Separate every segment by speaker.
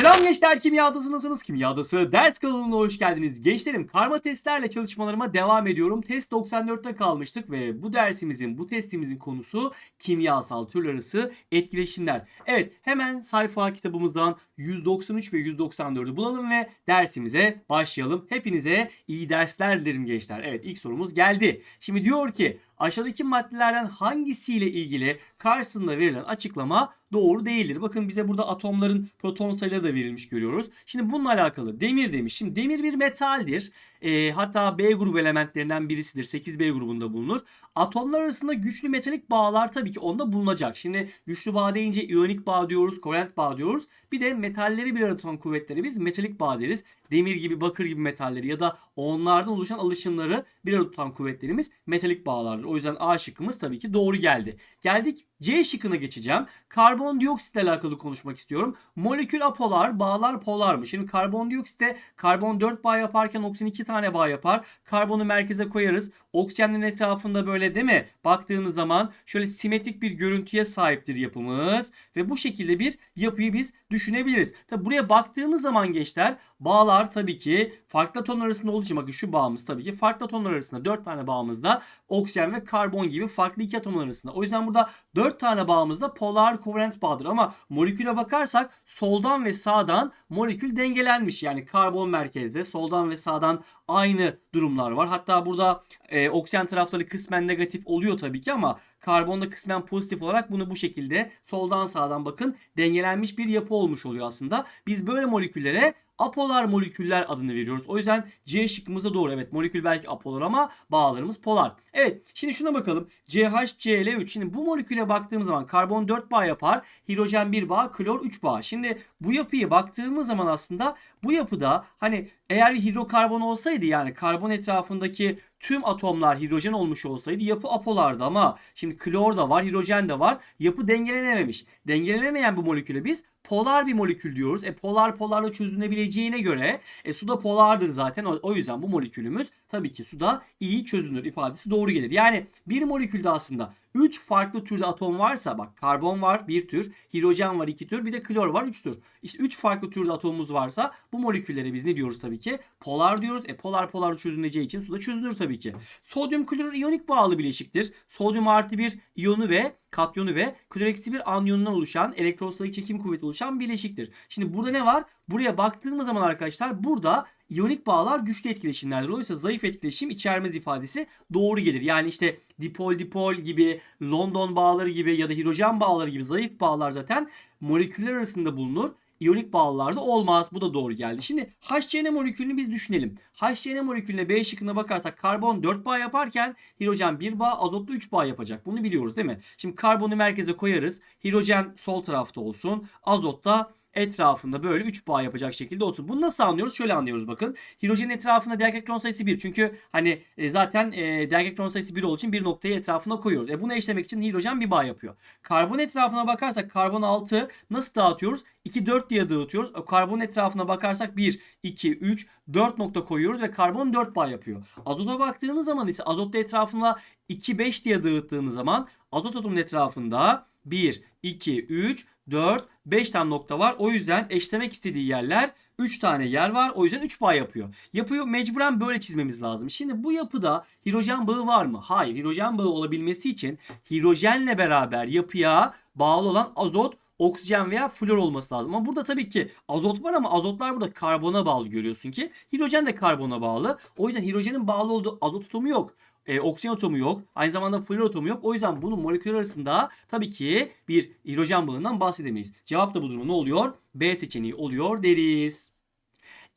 Speaker 1: Selam gençler kimyadasınız kimyadası ders kanalına hoş geldiniz. Gençlerim karma testlerle çalışmalarıma devam ediyorum. Test 94'te kalmıştık ve bu dersimizin bu testimizin konusu kimyasal türler arası etkileşimler. Evet hemen sayfa kitabımızdan 193 ve 194'ü bulalım ve dersimize başlayalım. Hepinize iyi dersler dilerim gençler. Evet ilk sorumuz geldi. Şimdi diyor ki aşağıdaki maddelerden hangisiyle ilgili karşısında verilen açıklama doğru değildir. Bakın bize burada atomların proton sayıları da verilmiş görüyoruz. Şimdi bununla alakalı demir demiş. Şimdi demir bir metaldir. Ee, hatta B grubu elementlerinden birisidir. 8B grubunda bulunur. Atomlar arasında güçlü metalik bağlar tabii ki onda bulunacak. Şimdi güçlü bağ deyince iyonik bağ diyoruz, kovalent bağ diyoruz. Bir de metalleri bir arada kuvvetleri biz metalik bağ deriz. Demir gibi, bakır gibi metalleri ya da onlardan oluşan alışımları bir arada tutan kuvvetlerimiz metalik bağlardır. O yüzden A şıkkımız tabii ki doğru geldi. Geldik C şıkkına geçeceğim. Karbondioksitle alakalı konuşmak istiyorum. Molekül apolar, bağlar polar mı? Şimdi karbondioksitte karbon 4 bağ yaparken oksijen 2 tane bağ yapar. Karbonu merkeze koyarız. Oksijenin etrafında böyle değil mi? Baktığınız zaman şöyle simetrik bir görüntüye sahiptir yapımız. Ve bu şekilde bir yapıyı biz düşünebiliriz. Tabi buraya baktığınız zaman gençler bağlar tabii ki farklı atomlar arasında olduğu için bakın şu bağımız tabii ki farklı atomlar arasında 4 tane bağımızda oksijen ve karbon gibi farklı iki atomlar arasında. O yüzden burada 4 tane bağımızda polar kovalent bağdır ama moleküle bakarsak soldan ve sağdan molekül dengelenmiş. Yani karbon merkezde soldan ve sağdan aynı durumlar var. Hatta burada e, oksijen tarafları kısmen negatif oluyor tabii ki ama karbonda kısmen pozitif olarak bunu bu şekilde soldan sağdan bakın dengelenmiş bir yapı olmuş oluyor aslında. Biz böyle moleküllere apolar moleküller adını veriyoruz. O yüzden C şıkkımıza doğru. Evet molekül belki apolar ama bağlarımız polar. Evet şimdi şuna bakalım. CHCl3. Şimdi bu moleküle baktığımız zaman karbon 4 bağ yapar. Hidrojen 1 bağ, klor 3 bağ. Şimdi bu yapıyı baktığımız zaman aslında bu yapıda hani eğer bir hidrokarbon olsaydı yani karbon etrafındaki tüm atomlar hidrojen olmuş olsaydı yapı apolardı ama şimdi klor da var, hidrojen de var. Yapı dengelenememiş. Dengelenemeyen bu moleküle biz polar bir molekül diyoruz. E polar polarla çözünebileceğine göre e, su da polardır zaten. O, o yüzden bu molekülümüz tabii ki suda iyi çözünür ifadesi doğru gelir. Yani bir molekülde aslında 3 farklı türlü atom varsa bak karbon var bir tür, hidrojen var iki tür, bir de klor var 3 tür. İşte 3 farklı türlü atomumuz varsa bu moleküllere biz ne diyoruz tabii ki? Polar diyoruz. E polar polar çözüneceği için suda çözünür tabii ki. Sodyum klorür iyonik bağlı bileşiktir. Sodyum artı bir iyonu ve katyonu ve klor eksi bir anyonundan oluşan elektrostatik çekim kuvveti oluşan bileşiktir. Şimdi burada ne var? Buraya baktığımız zaman arkadaşlar burada İyonik bağlar güçlü etkileşimlerdir. Dolayısıyla zayıf etkileşim içermez ifadesi doğru gelir. Yani işte dipol dipol gibi, London bağları gibi ya da hidrojen bağları gibi zayıf bağlar zaten moleküller arasında bulunur. İyonik bağlılarda olmaz. Bu da doğru geldi. Şimdi HCN molekülünü biz düşünelim. HCN molekülüne B şıkkına bakarsak karbon 4 bağ yaparken hidrojen 1 bağ, azotlu 3 bağ yapacak. Bunu biliyoruz değil mi? Şimdi karbonu merkeze koyarız. Hidrojen sol tarafta olsun. Azot da etrafında böyle 3 bağ yapacak şekilde olsun. Bunu nasıl anlıyoruz? Şöyle anlıyoruz bakın. Hidrojenin etrafında diğer elektron sayısı 1. Çünkü hani e, zaten e, diğer elektron sayısı 1 olduğu için bir noktayı etrafına koyuyoruz. E bunu eşlemek için hidrojen bir bağ yapıyor. Karbon etrafına bakarsak karbon 6 nasıl dağıtıyoruz? 2 4 diye dağıtıyoruz. O karbon etrafına bakarsak 1 2 3 4 nokta koyuyoruz ve karbon 4 bağ yapıyor. Azota baktığınız zaman ise azotta etrafına 2 5 diye dağıttığınız zaman azot atomunun etrafında 1 2 3 4, 5 tane nokta var. O yüzden eşlemek istediği yerler 3 tane yer var. O yüzden 3 bağ yapıyor. Yapıyı mecburen böyle çizmemiz lazım. Şimdi bu yapıda hidrojen bağı var mı? Hayır. Hidrojen bağı olabilmesi için hidrojenle beraber yapıya bağlı olan azot oksijen veya flor olması lazım. Ama burada tabii ki azot var ama azotlar burada karbona bağlı görüyorsun ki. Hidrojen de karbona bağlı. O yüzden hidrojenin bağlı olduğu azot atomu yok e, oksijen atomu yok. Aynı zamanda flor atomu yok. O yüzden bunun moleküller arasında tabii ki bir hidrojen bağından bahsedemeyiz. Cevap da bu durumda ne oluyor? B seçeneği oluyor deriz.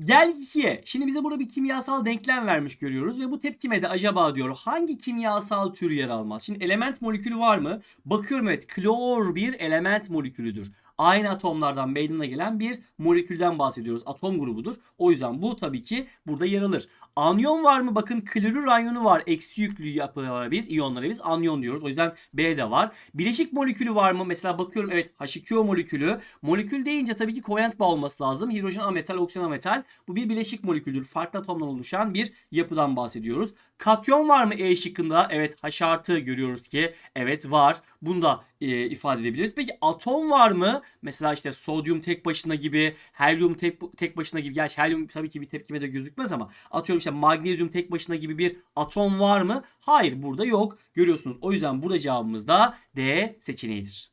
Speaker 1: Gel 2'ye. Şimdi bize burada bir kimyasal denklem vermiş görüyoruz ve bu tepkimede acaba diyor hangi kimyasal tür yer almaz? Şimdi element molekülü var mı? Bakıyorum evet klor bir element molekülüdür aynı atomlardan meydana gelen bir molekülden bahsediyoruz. Atom grubudur. O yüzden bu tabii ki burada yer alır. Anyon var mı? Bakın klorür anyonu var. Eksi yüklü yapılara biz, iyonlara biz anyon diyoruz. O yüzden B de var. Bileşik molekülü var mı? Mesela bakıyorum evet H2O molekülü. Molekül deyince tabii ki kovalent bağ olması lazım. Hidrojen ametal, oksijen ametal. Bu bir bileşik moleküldür. Farklı atomdan oluşan bir yapıdan bahsediyoruz. Katyon var mı E şıkkında? Evet H artı görüyoruz ki evet var. Bunu da e, ifade edebiliriz. Peki atom var mı? Mesela işte sodyum tek başına gibi, helyum tek, tek başına gibi. Gerçi helyum tabii ki bir tepkimede gözükmez ama atıyorum işte magnezyum tek başına gibi bir atom var mı? Hayır burada yok. Görüyorsunuz. O yüzden burada cevabımız da D seçeneğidir.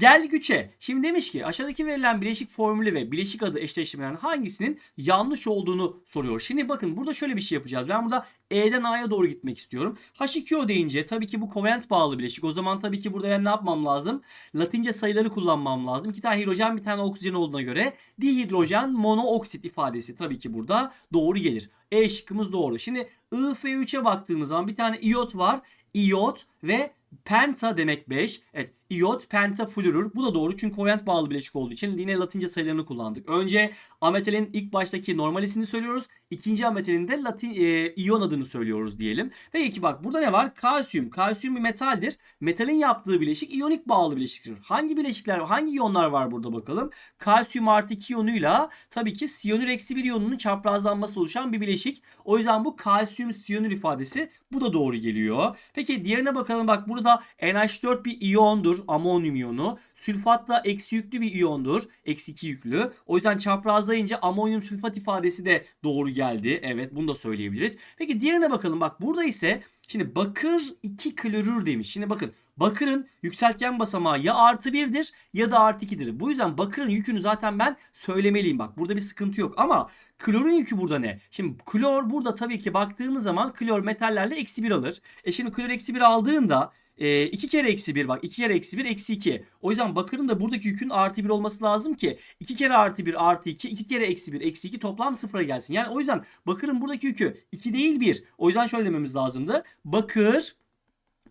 Speaker 1: Geldik 3'e. Şimdi demiş ki aşağıdaki verilen bileşik formülü ve bileşik adı eşleştirmelerin hangisinin yanlış olduğunu soruyor. Şimdi bakın burada şöyle bir şey yapacağız. Ben burada E'den A'ya doğru gitmek istiyorum. H2O deyince tabii ki bu kovalent bağlı bileşik. O zaman tabii ki burada ben ne yapmam lazım? Latince sayıları kullanmam lazım. İki tane hidrojen bir tane oksijen olduğuna göre dihidrojen monooksit ifadesi tabii ki burada doğru gelir. E şıkkımız doğru. Şimdi IF3'e baktığımız zaman bir tane iot var. İyot ve penta demek 5. Evet iot penta florür. Bu da doğru çünkü kovalent bağlı bileşik olduğu için yine latince sayılarını kullandık. Önce ametalin ilk baştaki normal ismini söylüyoruz. İkinci ametalin de latin e, iyon adını söylüyoruz diyelim. Peki bak burada ne var? Kalsiyum. Kalsiyum bir metaldir. Metalin yaptığı bileşik iyonik bağlı bileşiktir. Hangi bileşikler, hangi iyonlar var burada bakalım? Kalsiyum artı 2 iyonuyla tabii ki siyonür eksi 1 iyonunun çaprazlanması oluşan bir bileşik. O yüzden bu kalsiyum siyonür ifadesi bu da doğru geliyor. Peki diğerine bakalım. Bak burada NH4 bir iyondur. Amonyum iyonu. Sülfat da eksi yüklü bir iyondur. Eksi 2 yüklü. O yüzden çaprazlayınca amonyum sülfat ifadesi de doğru geldi. Evet bunu da söyleyebiliriz. Peki diğerine bakalım. Bak burada ise şimdi bakır 2 klorür demiş. Şimdi bakın bakırın yükseltgen basamağı ya artı 1'dir ya da artı 2'dir. Bu yüzden bakırın yükünü zaten ben söylemeliyim. Bak burada bir sıkıntı yok ama klorun yükü burada ne? Şimdi klor burada tabii ki baktığımız zaman klor metallerle eksi 1 alır. E şimdi klor eksi 1 aldığında e, 2 kere eksi 1 bak 2 kere eksi 1 eksi 2. O yüzden bakırın da buradaki yükün artı 1 olması lazım ki 2 kere artı 1 artı 2 2 kere eksi 1 eksi 2 toplam sıfıra gelsin. Yani o yüzden bakırın buradaki yükü 2 değil 1. O yüzden şöyle dememiz lazımdı. Bakır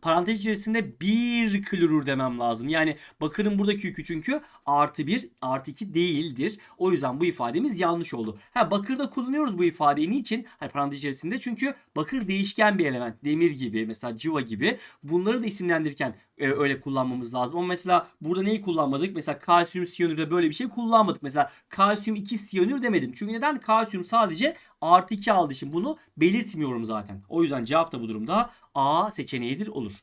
Speaker 1: parantez içerisinde 1 klorür demem lazım. Yani bakırın buradaki yükü çünkü artı 1 artı 2 değildir. O yüzden bu ifademiz yanlış oldu. Ha bakırda kullanıyoruz bu ifadeyi niçin? Hani parantez içerisinde çünkü bakır değişken bir element. Demir gibi mesela civa gibi. Bunları da isimlendirirken e, öyle kullanmamız lazım. Ama mesela burada neyi kullanmadık? Mesela kalsiyum siyonürde böyle bir şey kullanmadık. Mesela kalsiyum 2 siyonür demedim. Çünkü neden? Kalsiyum sadece artı 2 aldığı için bunu belirtmiyorum zaten. O yüzden cevap da bu durumda A seçeneğidir olur.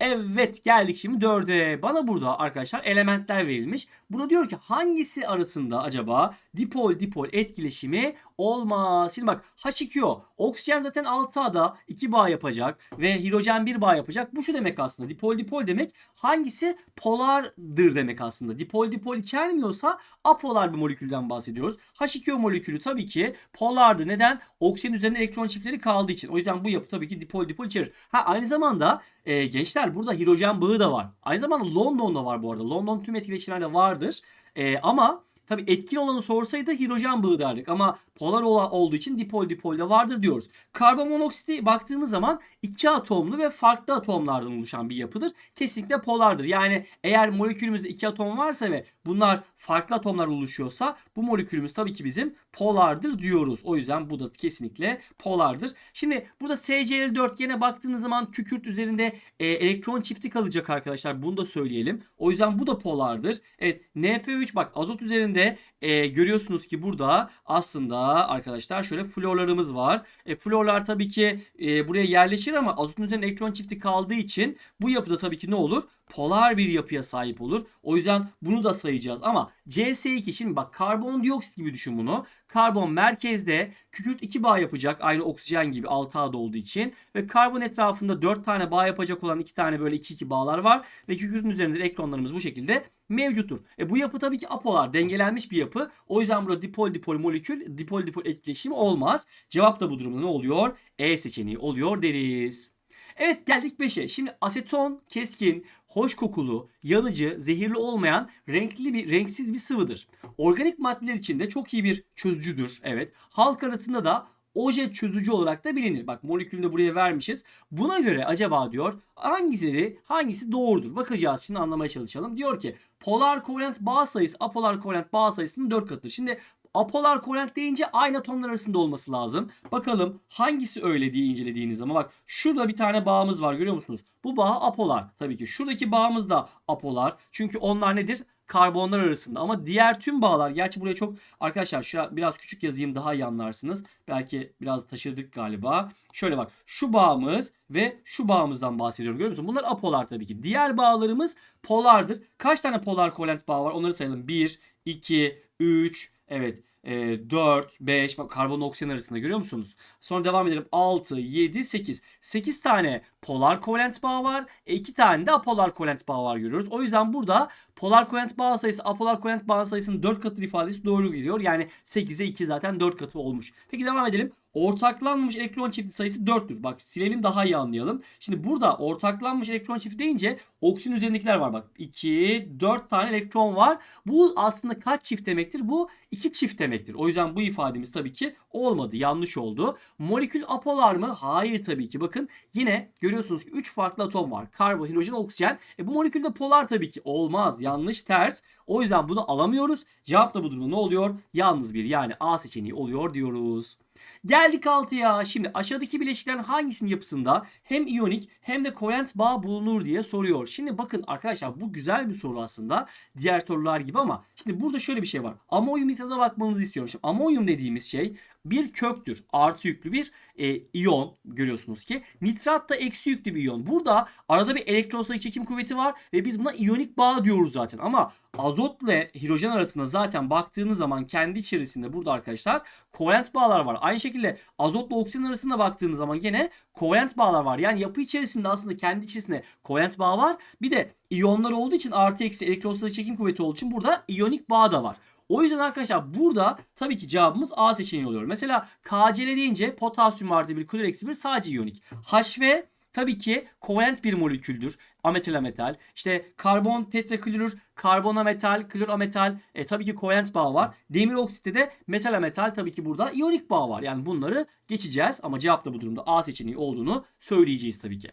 Speaker 1: Evet geldik şimdi 4'e. Bana burada arkadaşlar elementler verilmiş. Burada diyor ki hangisi arasında acaba dipol dipol etkileşimi olmaz. Şimdi bak H2O oksijen zaten 6A'da 2 bağ yapacak ve hidrojen 1 bağ yapacak. Bu şu demek aslında dipol dipol demek hangisi polardır demek aslında. Dipol dipol içermiyorsa apolar bir molekülden bahsediyoruz. H2O molekülü tabii ki polardı. Neden? Oksijen üzerinde elektron çiftleri kaldığı için. O yüzden bu yapı tabii ki dipol dipol içerir. Ha aynı zamanda e, gençler burada hidrojen bağı da var. Aynı zamanda London'da var bu arada. London tüm etkileşimlerde vardır. E, ama Tabi etkin olanı sorsaydı hidrojen bağı derdik ama polar olduğu için dipol dipolde vardır diyoruz. Karbon monoksiti baktığımız zaman iki atomlu ve farklı atomlardan oluşan bir yapıdır. Kesinlikle polardır. Yani eğer molekülümüzde iki atom varsa ve bunlar farklı atomlar oluşuyorsa bu molekülümüz tabii ki bizim polardır diyoruz. O yüzden bu da kesinlikle polardır. Şimdi burada SCl4 yine baktığınız zaman kükürt üzerinde e, elektron çifti kalacak arkadaşlar. Bunu da söyleyelim. O yüzden bu da polardır. Evet NF3 bak azot üzerinde de e, görüyorsunuz ki burada aslında arkadaşlar şöyle florlarımız var. E, florlar tabii ki e, buraya yerleşir ama azotun üzerinde elektron çifti kaldığı için bu yapıda tabii ki ne olur? Polar bir yapıya sahip olur. O yüzden bunu da sayacağız ama CS2 şimdi bak karbondioksit gibi düşün bunu. Karbon merkezde kükürt 2 bağ yapacak aynı oksijen gibi 6 A'da olduğu için ve karbon etrafında 4 tane bağ yapacak olan 2 tane böyle 2 2 bağlar var ve kükürtün üzerinde elektronlarımız bu şekilde mevcuttur. E bu yapı tabii ki apolar, dengelenmiş bir yapı. O yüzden burada dipol dipol molekül, dipol dipol etkileşimi olmaz. Cevap da bu durumda ne oluyor? E seçeneği oluyor deriz. Evet geldik 5'e. Şimdi aseton keskin, hoş kokulu, yanıcı, zehirli olmayan renkli bir renksiz bir sıvıdır. Organik maddeler içinde çok iyi bir çözücüdür. Evet. Halk arasında da oje çözücü olarak da bilinir. Bak molekülünü de buraya vermişiz. Buna göre acaba diyor hangisileri hangisi doğrudur? Bakacağız şimdi anlamaya çalışalım. Diyor ki polar kovalent bağ sayısı apolar kovalent bağ sayısının 4 katıdır. Şimdi apolar kovalent deyince aynı atomlar arasında olması lazım. Bakalım hangisi öyle diye incelediğiniz zaman bak şurada bir tane bağımız var görüyor musunuz? Bu bağ apolar. Tabii ki şuradaki bağımız da apolar. Çünkü onlar nedir? Karbonlar arasında. Ama diğer tüm bağlar gerçi buraya çok arkadaşlar şu biraz küçük yazayım daha iyi anlarsınız. Belki biraz taşırdık galiba. Şöyle bak şu bağımız ve şu bağımızdan bahsediyorum görüyor musun? Bunlar apolar tabii ki. Diğer bağlarımız polardır. Kaç tane polar kovalent bağ var? Onları sayalım. 1, 2, 3, evet e, 4, 5 bak karbon oksijen arasında görüyor musunuz? Sonra devam edelim. 6, 7, 8. 8 tane polar kovalent bağ var. 2 tane de apolar kovalent bağ var görüyoruz. O yüzden burada polar kovalent bağ sayısı apolar kovalent bağ sayısının 4 katı ifadesi doğru geliyor. Yani 8'e 2 zaten 4 katı olmuş. Peki devam edelim. Ortaklanmamış elektron çifti sayısı 4'tür. Bak silelim daha iyi anlayalım. Şimdi burada ortaklanmış elektron çifti deyince oksijen üzerindekiler var bak. 2, 4 tane elektron var. Bu aslında kaç çift demektir? Bu 2 çift demektir. O yüzden bu ifademiz tabii ki olmadı. Yanlış oldu. Molekül apolar mı? Hayır tabii ki. Bakın yine görüyorsunuz ki 3 farklı atom var. Karbon, hidrojen, oksijen. E bu molekülde polar tabii ki olmaz. Yanlış, ters. O yüzden bunu alamıyoruz. Cevap da bu durumda ne oluyor? Yalnız bir yani A seçeneği oluyor diyoruz. Geldik 6'ya. Şimdi aşağıdaki bileşiklerin hangisinin yapısında hem iyonik hem de kovalent bağ bulunur diye soruyor. Şimdi bakın arkadaşlar bu güzel bir soru aslında. Diğer sorular gibi ama şimdi burada şöyle bir şey var. Amonyum nitrata bakmanızı istiyorum. Şimdi amonyum dediğimiz şey bir köktür. Artı yüklü bir e, iyon görüyorsunuz ki. Nitrat da eksi yüklü bir iyon. Burada arada bir elektron sayı çekim kuvveti var ve biz buna iyonik bağ diyoruz zaten. Ama azot ve hidrojen arasında zaten baktığınız zaman kendi içerisinde burada arkadaşlar kovalent bağlar var. Aynı şekilde azotla oksijen arasında baktığınız zaman gene kovalent bağlar var. Yani yapı içerisinde aslında kendi içerisinde kovalent bağ var. Bir de iyonlar olduğu için artı eksi elektron sayı çekim kuvveti olduğu için burada iyonik bağ da var. O yüzden arkadaşlar burada tabii ki cevabımız A seçeneği oluyor. Mesela KCl deyince potasyum artı bir klor eksi bir sadece iyonik. HV tabii ki kovalent bir moleküldür. Ametal ametal. İşte karbon tetraklorür, karbon ametal, klor ametal. E, tabii ki kovalent bağ var. Demir oksitte de metal ametal tabii ki burada iyonik bağ var. Yani bunları geçeceğiz ama cevap da bu durumda A seçeneği olduğunu söyleyeceğiz tabii ki.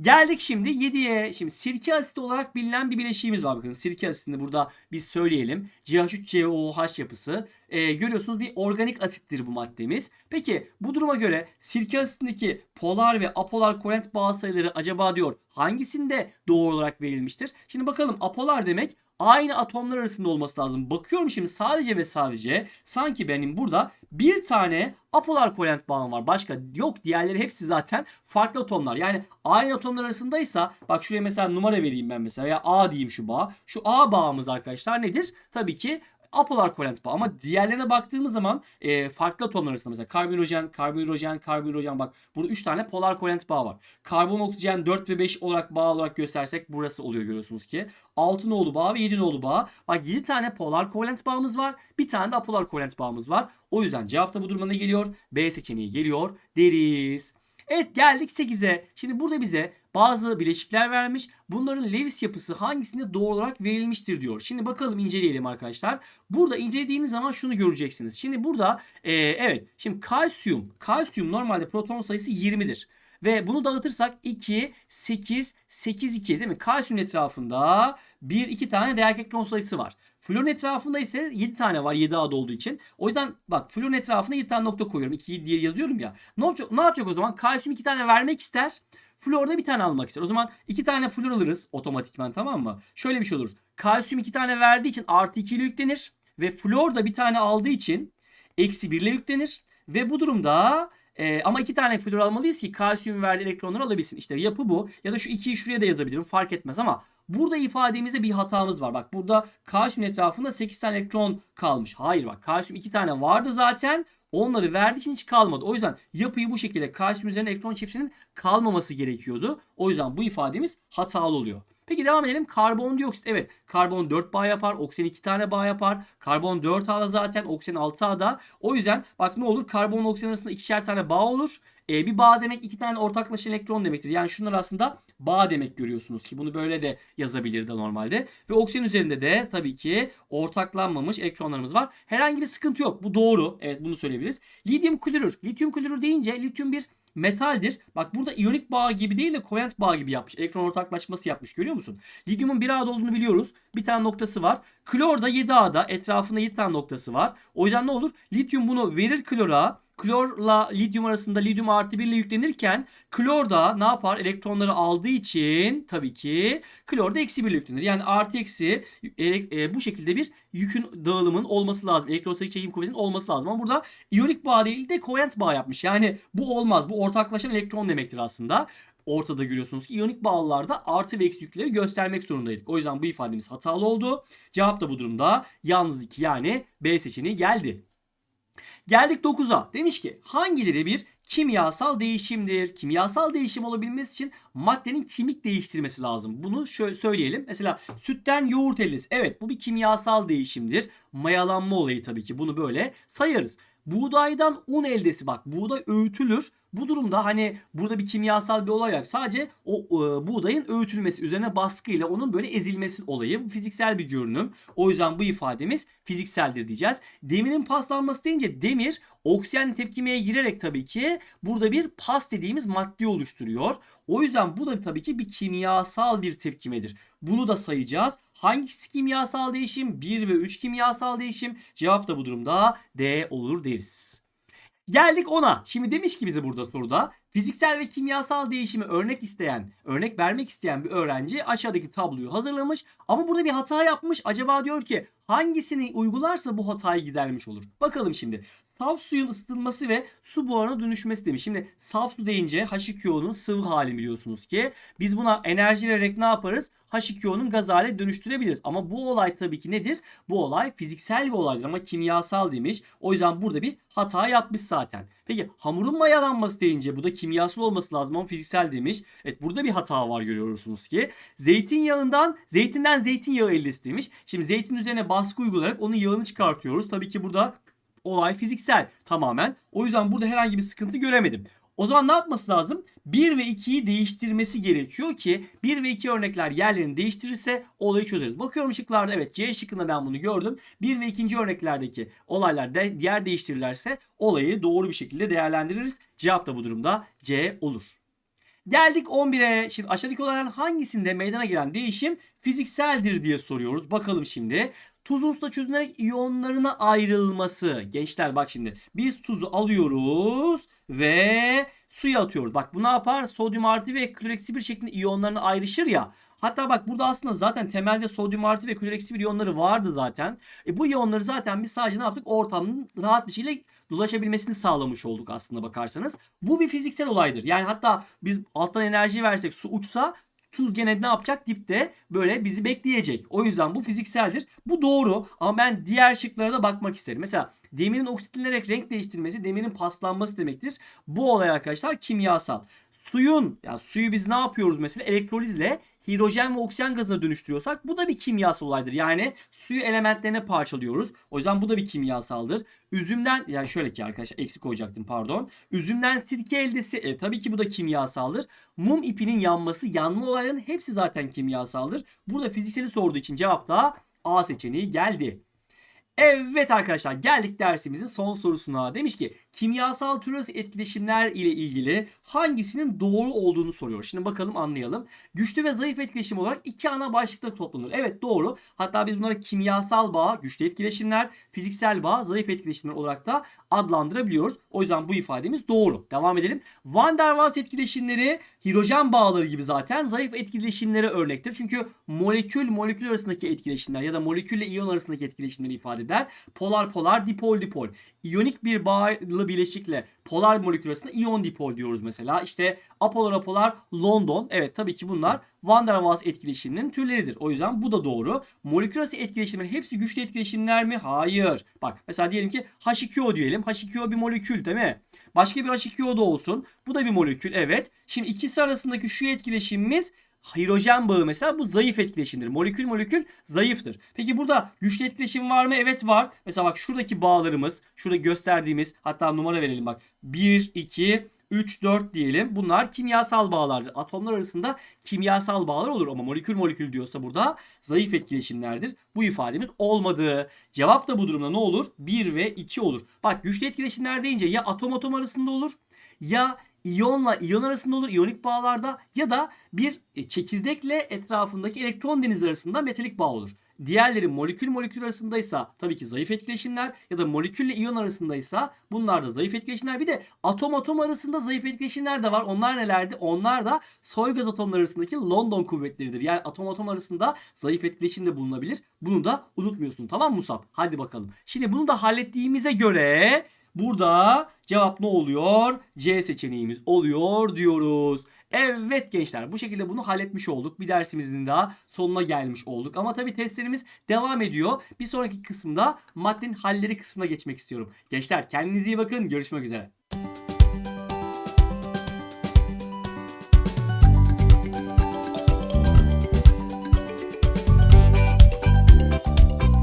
Speaker 1: Geldik şimdi 7'ye. Şimdi sirke asiti olarak bilinen bir bileşiğimiz var. Bakın sirke asitini burada biz söyleyelim. CH3COOH yapısı. Ee, görüyorsunuz bir organik asittir bu maddemiz. Peki bu duruma göre sirke asitindeki polar ve apolar kovalent bağ sayıları acaba diyor hangisinde doğru olarak verilmiştir? Şimdi bakalım apolar demek aynı atomlar arasında olması lazım. Bakıyorum şimdi sadece ve sadece sanki benim burada bir tane apolar kovalent bağım var. Başka yok. Diğerleri hepsi zaten farklı atomlar. Yani aynı atomlar arasındaysa bak şuraya mesela numara vereyim ben mesela ya A diyeyim şu bağ. Şu A bağımız arkadaşlar nedir? Tabii ki apolar kovalent bağ. Ama diğerlerine baktığımız zaman e, farklı atomlar arasında mesela karbon hidrojen, karbon hidrojen, karbon hidrojen bak burada 3 tane polar kovalent bağ var. Karbon oksijen 4 ve 5 olarak bağ olarak göstersek burası oluyor görüyorsunuz ki. 6 nolu bağ ve 7 nolu bağ. Bak 7 tane polar kovalent bağımız var. Bir tane de apolar kovalent bağımız var. O yüzden cevap da bu durumda ne geliyor? B seçeneği geliyor deriz. Evet geldik 8'e. Şimdi burada bize bazı bileşikler vermiş. Bunların Lewis yapısı hangisinde doğru olarak verilmiştir diyor. Şimdi bakalım inceleyelim arkadaşlar. Burada incelediğiniz zaman şunu göreceksiniz. Şimdi burada e, evet şimdi kalsiyum. Kalsiyum normalde proton sayısı 20'dir. Ve bunu dağıtırsak 2, 8, 8, 2 değil mi? Kalsiyum etrafında 1, 2 tane değer elektron sayısı var. Florun etrafında ise 7 tane var 7 adı olduğu için. O yüzden bak florun etrafına 7 tane nokta koyuyorum. 2 diye yazıyorum ya. Ne yapacak, ne yapacak o zaman? Kalsiyum 2 tane vermek ister. Florda bir tane almak ister. O zaman 2 tane flor alırız otomatikman tamam mı? Şöyle bir şey oluruz. Kalsiyum 2 tane verdiği için artı 2 ile yüklenir. Ve flor da bir tane aldığı için eksi 1 ile yüklenir. Ve bu durumda ee, ama iki tane flor almalıyız ki kalsiyum verdiği elektronları alabilsin. İşte yapı bu. Ya da şu 2'yi şuraya da yazabilirim. Fark etmez ama burada ifademizde bir hatamız var. Bak burada kalsiyum etrafında 8 tane elektron kalmış. Hayır bak kalsiyum 2 tane vardı zaten. Onları verdiği için hiç kalmadı. O yüzden yapıyı bu şekilde kalsiyum üzerine elektron çiftinin kalmaması gerekiyordu. O yüzden bu ifademiz hatalı oluyor. Peki devam edelim. Karbondioksit. Evet. Karbon 4 bağ yapar. Oksijen 2 tane bağ yapar. Karbon 4 A'da zaten. Oksijen 6 A'da. O yüzden bak ne olur? Karbon oksijen arasında ikişer tane bağ olur. Ee, bir bağ demek iki tane ortaklaşan elektron demektir. Yani şunlar aslında bağ demek görüyorsunuz ki bunu böyle de yazabilirdi normalde. Ve oksijen üzerinde de tabii ki ortaklanmamış elektronlarımız var. Herhangi bir sıkıntı yok. Bu doğru. Evet bunu söyleyebiliriz. Lityum klorür. Lityum klorür deyince lityum bir metaldir. Bak burada iyonik bağ gibi değil de kovalent bağ gibi yapmış. Elektron ortaklaşması yapmış görüyor musun? Lityumun 1 A'da olduğunu biliyoruz. Bir tane noktası var. Klor da 7 A'da etrafında 7 tane noktası var. O yüzden ne olur? Lityum bunu verir klora klorla lityum arasında lityum artı 1 ile yüklenirken klor da ne yapar? Elektronları aldığı için tabii ki klor da eksi 1 ile yüklenir. Yani artı eksi e, e, bu şekilde bir yükün dağılımın olması lazım. Elektrostatik çekim kuvvetinin olması lazım. Ama burada iyonik bağ değil de kovalent bağ yapmış. Yani bu olmaz. Bu ortaklaşan elektron demektir aslında ortada görüyorsunuz ki iyonik bağlılarda artı ve eksi yükleri göstermek zorundaydık. O yüzden bu ifademiz hatalı oldu. Cevap da bu durumda yalnız 2 yani B seçeneği geldi. Geldik 9'a. Demiş ki hangileri bir kimyasal değişimdir? Kimyasal değişim olabilmesi için maddenin kimlik değiştirmesi lazım. Bunu şöyle söyleyelim. Mesela sütten yoğurt ellisi. Evet bu bir kimyasal değişimdir. Mayalanma olayı tabii ki bunu böyle sayarız. Buğdaydan un eldesi bak buğday öğütülür. Bu durumda hani burada bir kimyasal bir olay yok. Sadece o e, buğdayın öğütülmesi üzerine baskıyla onun böyle ezilmesi olayı. Bu fiziksel bir görünüm. O yüzden bu ifademiz fizikseldir diyeceğiz. Demirin paslanması deyince demir oksijen tepkimeye girerek tabii ki burada bir pas dediğimiz madde oluşturuyor. O yüzden bu da tabii ki bir kimyasal bir tepkimedir. Bunu da sayacağız. Hangisi kimyasal değişim? 1 ve 3 kimyasal değişim. Cevap da bu durumda D olur deriz. Geldik ona. Şimdi demiş ki bize burada soruda fiziksel ve kimyasal değişimi örnek isteyen, örnek vermek isteyen bir öğrenci aşağıdaki tabloyu hazırlamış ama burada bir hata yapmış. Acaba diyor ki hangisini uygularsa bu hatayı gidermiş olur. Bakalım şimdi. Saf suyun ısıtılması ve su buharına dönüşmesi demiş. Şimdi saf su deyince H2O'nun sıvı hali biliyorsunuz ki. Biz buna enerji vererek ne yaparız? H2O'nun gaz hale dönüştürebiliriz. Ama bu olay tabii ki nedir? Bu olay fiziksel bir olaydır ama kimyasal demiş. O yüzden burada bir hata yapmış zaten. Peki hamurun mayalanması deyince bu da kimyasal olması lazım ama fiziksel demiş. Evet burada bir hata var görüyorsunuz ki. Zeytinyağından zeytinden zeytinyağı elde demiş. Şimdi zeytin üzerine baskı uygulayarak onun yağını çıkartıyoruz. Tabii ki burada olay fiziksel tamamen. O yüzden burada herhangi bir sıkıntı göremedim. O zaman ne yapması lazım? 1 ve 2'yi değiştirmesi gerekiyor ki 1 ve 2 örnekler yerlerini değiştirirse olayı çözeriz. Bakıyorum şıklarda evet C şıkkında ben bunu gördüm. 1 ve 2. örneklerdeki olaylar de, yer değiştirirlerse olayı doğru bir şekilde değerlendiririz. Cevap da bu durumda C olur. Geldik 11'e. Şimdi aşağıdaki olayların hangisinde meydana gelen değişim fizikseldir diye soruyoruz. Bakalım şimdi. Tuzun suda çözünerek iyonlarına ayrılması. Gençler bak şimdi. Biz tuzu alıyoruz ve suya atıyoruz. Bak bu ne yapar? Sodyum artı ve klor eksi bir şeklinde iyonlarına ayrışır ya. Hatta bak burada aslında zaten temelde sodyum artı ve klor eksi bir iyonları vardı zaten. E bu iyonları zaten biz sadece ne yaptık? Ortamın rahat bir şekilde dolaşabilmesini sağlamış olduk aslında bakarsanız. Bu bir fiziksel olaydır. Yani hatta biz alttan enerji versek su uçsa tuz gene ne yapacak? Dipte böyle bizi bekleyecek. O yüzden bu fizikseldir. Bu doğru ama ben diğer şıklara da bakmak isterim. Mesela demirin oksitlenerek renk değiştirmesi demirin paslanması demektir. Bu olay arkadaşlar kimyasal. Suyun ya suyu biz ne yapıyoruz mesela elektrolizle hidrojen ve oksijen gazına dönüştürüyorsak bu da bir kimyasal olaydır. Yani suyu elementlerine parçalıyoruz. O yüzden bu da bir kimyasaldır. Üzümden yani şöyle ki arkadaşlar eksik koyacaktım pardon. Üzümden sirke eldesi e, tabii ki bu da kimyasaldır. Mum ipinin yanması yanma olaylarının hepsi zaten kimyasaldır. Burada fizikseli sorduğu için cevap da A seçeneği geldi. Evet arkadaşlar geldik dersimizin son sorusuna. Demiş ki kimyasal türöz etkileşimler ile ilgili hangisinin doğru olduğunu soruyor. Şimdi bakalım anlayalım. Güçlü ve zayıf etkileşim olarak iki ana başlıkta toplanır. Evet doğru. Hatta biz bunları kimyasal bağ, güçlü etkileşimler, fiziksel bağ, zayıf etkileşimler olarak da adlandırabiliyoruz. O yüzden bu ifademiz doğru. Devam edelim. Van der Waals etkileşimleri hidrojen bağları gibi zaten zayıf etkileşimlere örnektir. Çünkü molekül molekül arasındaki etkileşimler ya da molekülle iyon arasındaki etkileşimleri ifade eder. Polar polar, dipol dipol. İyonik bir bağlı bileşikle polar molekül arasında iyon dipol diyoruz mesela. İşte apolar apolar London. Evet tabii ki bunlar Van der Waals etkileşiminin türleridir. O yüzden bu da doğru. Molekül arası etkileşimlerin hepsi güçlü etkileşimler mi? Hayır. Bak mesela diyelim ki H2O diyelim. H2O bir molekül değil mi? Başka bir H2O da olsun. Bu da bir molekül evet. Şimdi ikisi arasındaki şu etkileşimimiz hidrojen bağı mesela bu zayıf etkileşimdir. Molekül molekül zayıftır. Peki burada güçlü etkileşim var mı? Evet var. Mesela bak şuradaki bağlarımız, şurada gösterdiğimiz hatta numara verelim bak. 1, 2, 3, 4 diyelim. Bunlar kimyasal bağlardır. Atomlar arasında kimyasal bağlar olur ama molekül molekül diyorsa burada zayıf etkileşimlerdir. Bu ifademiz olmadı. Cevap da bu durumda ne olur? 1 ve 2 olur. Bak güçlü etkileşimler deyince ya atom atom arasında olur ya iyonla iyon arasında olur iyonik bağlarda ya da bir çekirdekle etrafındaki elektron denizi arasında metalik bağ olur. Diğerleri molekül molekül arasındaysa tabii ki zayıf etkileşimler ya da molekülle iyon arasındaysa bunlar da zayıf etkileşimler. Bir de atom atom arasında zayıf etkileşimler de var. Onlar nelerdi? Onlar da soy gaz atomları arasındaki London kuvvetleridir. Yani atom atom arasında zayıf etkileşim de bulunabilir. Bunu da unutmuyorsun tamam Musab? Hadi bakalım. Şimdi bunu da hallettiğimize göre burada cevap ne oluyor? C seçeneğimiz oluyor diyoruz. Evet gençler bu şekilde bunu halletmiş olduk. Bir dersimizin daha sonuna gelmiş olduk. Ama tabii testlerimiz devam ediyor. Bir sonraki kısımda maddenin halleri kısmına geçmek istiyorum. Gençler kendinize iyi bakın. Görüşmek üzere.